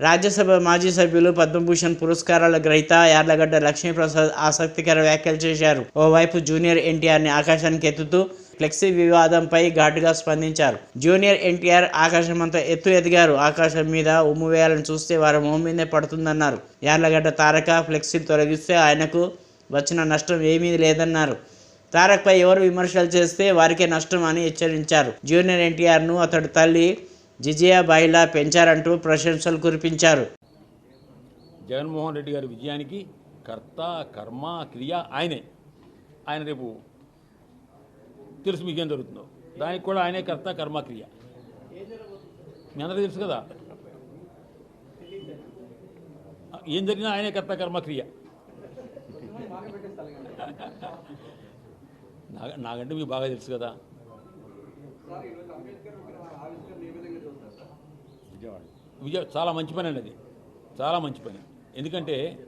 రాజ్యసభ మాజీ సభ్యులు పద్మభూషణ్ పురస్కారాల గ్రహీత యార్లగడ్డ లక్ష్మీప్రసాద్ ఆసక్తికర వ్యాఖ్యలు చేశారు. ఓవైపు జూనియర్ ఎన్టీఆర్ని ఆకాశానికి ఎత్తుతూ ఫ్లెక్సీ వివాదంపై ఘాటుగా స్పందించారు. జూనియర్ ఎన్టీఆర్ ఆకాశమంతా ఎత్తు ఎదిగారు. ఆకాశం మీద ఉమ్ము వేయాలని చూస్తే వారి మొహం మీదే పడుతుందన్నారు. యార్లగడ్డ తారక ఫ్లెక్సీలు తొలగిస్తే ఆయనకు వచ్చిన నష్టం ఏమీ లేదన్నారు. తారక్పై ఎవరు విమర్శలు చేస్తే వారికే నష్టం అని హెచ్చరించారు. జూనియర్ ఎన్టీఆర్ను అతడి తల్లి జిజియా బాయిలా పెంచారంటూ ప్రశంసలు కురిపించారు. జగన్మోహన్ రెడ్డి గారి విజయానికి కర్త కర్మ క్రియ ఆయనే. ఆయన రేపు తెలుసు మీకు ఏం జరుగుతుందో. దానికి కూడా ఆయనే కర్త కర్మ క్రియ. మీ అందరికీ తెలుసు కదా? ఏం జరిగినా ఆయనే కర్త కర్మ క్రియ. నా- నాకంటే మీకు బాగా తెలుసు కదా? విజయ చాలా మంచి పని అండి అది. చాలా మంచి పని. ఎందుకంటే